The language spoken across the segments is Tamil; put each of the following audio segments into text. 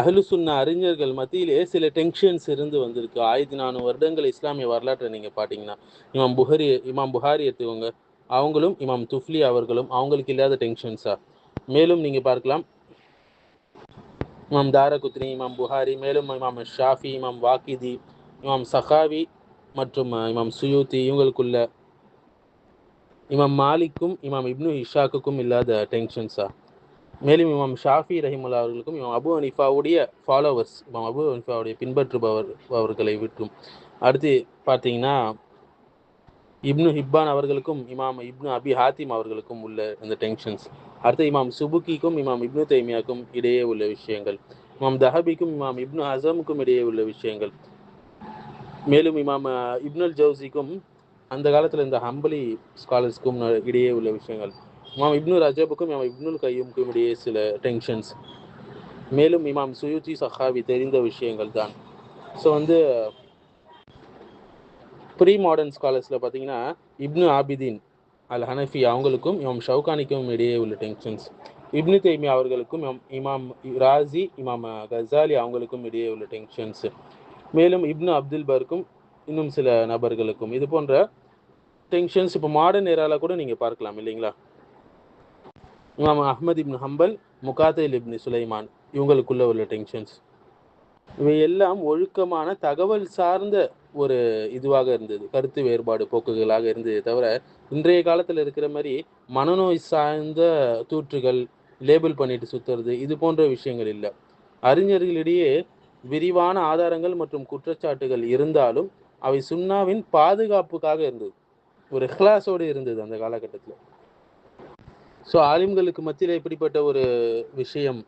அகலுசுன்ன அறிஞர்கள் மத்தியிலே சில டென்ஷன்ஸ் இருந்து வந்திருக்கு. ஆயிரத்தி நானூறு வருடங்கள் இஸ்லாமிய வரலாற்றை நீங்கள் பார்த்தீங்கன்னா இமாம் புஹரி இமாம் புகாரி எடுத்துக்கோங்க. அவங்களும் இமாம் துஃப்லி அவர்களும் அவங்களுக்கு இல்லாத டென்ஷன்ஸா மேலும் நீங்கள் பார்க்கலாம். இமாம் தாரகுத்ரி இமாம் புகாரி மேலும் இமாம் ஷாஃபி இமாம் வாக்கிதி இமாம் சஹாவி மற்றும் இமாம் சுயூத்தி இவங்களுக்குள்ள இமாம் மாலிக்கும் இமாம் இப்னு இஷாக்குக்கும் இல்லாத டென்ஷன்ஸா மேலும் இமாம் ஷாஃபி ரஹிமுல்லா அவர்களுக்கும் இமாம் அபு அனிஃபாவுடைய ஃபாலோவர்ஸ் இமாம் அபு அனிஃபாவுடைய பின்பற்றுபவர் அவர்களை விட்டும் அடுத்து பார்த்தீங்கன்னா இப்னு ஹிப்பான் அவர்களுக்கும் இமாம் இப்னு அபி ஹாத்திம் அவர்களுக்கும் உள்ள இந்த டென்ஷன்ஸ் அடுத்து இமாம் சுபுக்கிக்கும் இமாம் இப்னு தைமியாக்கும் இடையே உள்ள விஷயங்கள். இமாம் தஹபிக்கும் இமாம் இப்னு அசமுக்கும் இடையே உள்ள விஷயங்கள். மேலும் இமாம் இப்னுல் ஜவுசிக்கும் அந்த காலத்தில் இந்த ஹம்பலி ஸ்காலர்ஸ்க்கும் இடையே உள்ள விஷயங்கள். இமாம் இப்னு ரஜபுக்கும் இமாம் இப்னுல் கையுமுக்கும் இடையே சில டென்ஷன்ஸ் மேலும் இமாம் சுயூஜி சஹாவி தெரிந்த விஷயங்கள் தான். ஸோ வந்து ப்ரீ மாடர்ன் ஸ்காலர்ஸில் பார்த்தீங்கன்னா இப்னு ஆபிதீன் அல் ஹனஃபி அவங்களுக்கும் இமாம் ஷவுகானிக்கும் இடையே உள்ள டென்ஷன்ஸ் இப்னு தைமி அவர்களுக்கும் இமாம் இமாம் ராசி இமாம் கசாலி அவங்களுக்கும் இடையே உள்ள டென்ஷன்ஸ் மேலும் இப்னு அப்துல் பர்க்கும் இன்னும் சில நபர்களுக்கும். இது போன்ற டென்ஷன்ஸ் இப்போ மாடர்ன் ஏரால கூட நீங்கள் பார்க்கலாம் இல்லைங்களா? இமாம் அஹமது இப்னு ஹம்பல் முகாத்தில் இப்னு சுலைமான். இவங்களுக்குள்ள உள்ள டென்ஷன்ஸ் இவை எல்லாம் ஒழுக்கமான தகவல் சார்ந்த ஒரு இதுவாக இருந்தது. கருத்து வேறுபாடு போக்குகளாக இருந்ததே தவிர இன்றைய காலத்தில் இருக்கிற மாதிரி மனநோய் சார்ந்த தூற்றுகள் லேபிள் பண்ணிட்டு சுத்துறது இது போன்ற விஷயங்கள் இல்லை. அறிஞர்களிடையே விரிவான ஆதாரங்கள் மற்றும் குற்றச்சாட்டுகள் இருந்தாலும் அவை சுன்னாவின் பாதுகாப்புக்காக இருந்தது. ஒரு ஹிலாஸோடு இருந்தது அந்த காலகட்டத்தில். ஸோ ஆலிம்களுக்கு மத்தியில் இப்படிப்பட்ட ஒரு விஷயம்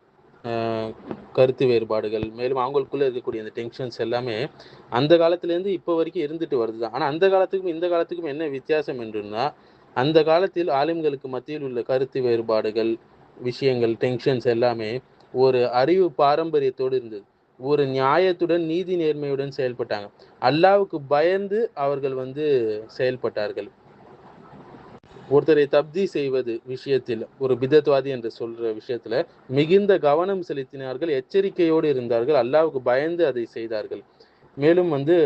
கருத்து வேறுபாடுகள் மேலும் அவங்களுக்குள்ளே இருக்கக்கூடிய அந்த டென்ஷன்ஸ் எல்லாமே அந்த காலத்துலேருந்து இப்போ வரைக்கும் இருந்துட்டு வருது தான் ஆனால் அந்த காலத்துக்கும் இந்த காலத்துக்கும் என்ன வித்தியாசம் என்றுன்னா அந்த காலத்தில் ஆலிம்களுக்கு மத்தியில் உள்ள கருத்து வேறுபாடுகள் விஷயங்கள் டென்ஷன்ஸ் எல்லாமே ஒரு அறிவு பாரம்பரியத்தோடு இருந்தது. ஒரு நியாயத்துடன் நீதி நேர்மையுடன் செயல்பட்டாங்க. அல்லாவுக்கு பயந்து அவர்கள் வந்து செயல்பட்டார்கள். ஒருத்தரை தப்தி செய்வது விஷயத்தில் ஒரு பிதத்வாதி என்று சொல்ற விஷயத்துல மிகுந்த கவனம் செலுத்தினார்கள் எச்சரிக்கையோடு இருந்தார்கள் அல்லாவுக்கு பயந்து அதை செய்தார்கள். மேலும் வந்து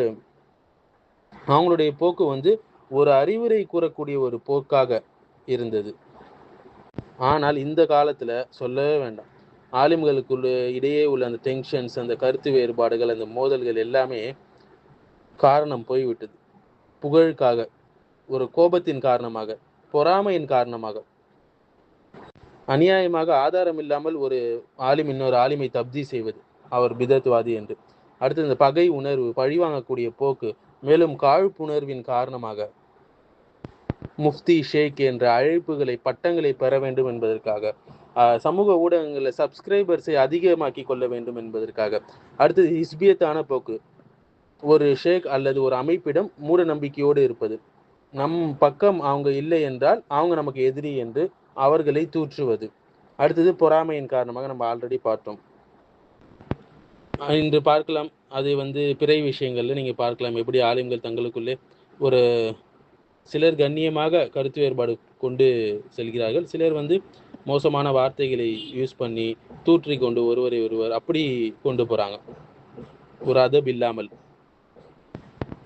அவங்களுடைய போக்கு வந்து ஒரு அறிவுரை கூறக்கூடிய ஒரு போக்காக இருந்தது. ஆனால் இந்த காலத்துல சொல்லவே வேண்டாம். ஆலிம்களுக்குள்ள இடையே உள்ள அந்த டென்ஷன்ஸ் அந்த கருத்து வேறுபாடுகள் அந்த மோதல்கள் எல்லாமே காரணம் போய்விட்டது. புகழுக்காக ஒரு கோபத்தின் காரணமாக. பொறாமையின் காரணமாக. அநியாயமாக ஆதாரம் இல்லாமல் ஒரு ஆலிம் இன்னொரு ஆலிமை தப்தி செய்வது அவர் பிதத்வாதி என்று. அடுத்து இந்த பகை உணர்வு பழிவாங்கக்கூடிய போக்கு மேலும் காழ்ப்புணர்வின் காரணமாக. முஃப்தி ஷேக் என்ற அழைப்புகளை பட்டங்களை பெற வேண்டும் என்பதற்காக. சமூக ஊடகங்களில் சப்ஸ்கிரைபர்ஸை அதிகமாக்கி கொள்ள வேண்டும் என்பதற்காக. அடுத்தது ஹிஸ்பியத்தான போக்கு. ஒரு ஷேக் அல்லது ஒரு அமைப்பிடம் மூட நம்பிக்கையோடு இருப்பது. நம் பக்கம் அவங்க இல்லை என்றால் அவங்க நமக்கு எதிரி என்று அவர்களை தூற்றுவது. அடுத்தது பொறாமையின் காரணமாக நம்ம ஆல்ரெடி பார்த்தோம். இன்று பார்க்கலாம். அது வந்து பிறை விஷயங்கள்ல நீங்க பார்க்கலாம். எப்படி ஆலயங்கள் தங்களுக்குள்ளே ஒரு சிலர் கண்ணியமாக கருத்து வேறுபாடு கொண்டு செல்கிறார்கள். சிலர் வந்து மோசமான வார்த்தைகளை யூஸ் பண்ணி தூற்றி கொண்டு ஒருவரை ஒருவர் அப்படி கொண்டு போறாங்க. ஒரு அதப் இல்லாமல்.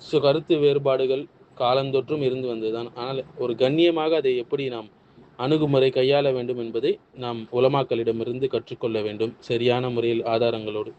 ஸோ கருத்து வேறுபாடுகள் காலந்தொற்றும் இருந்து வந்ததுதான். ஆனால் ஒரு கண்ணியமாக அதை எப்படி நாம் அணுகுமுறை கையாள வேண்டும் என்பதை நாம் உலமாக்களிடமிருந்து கற்றுக்கொள்ள வேண்டும். சரியான முறையில் ஆதாரங்களோடு.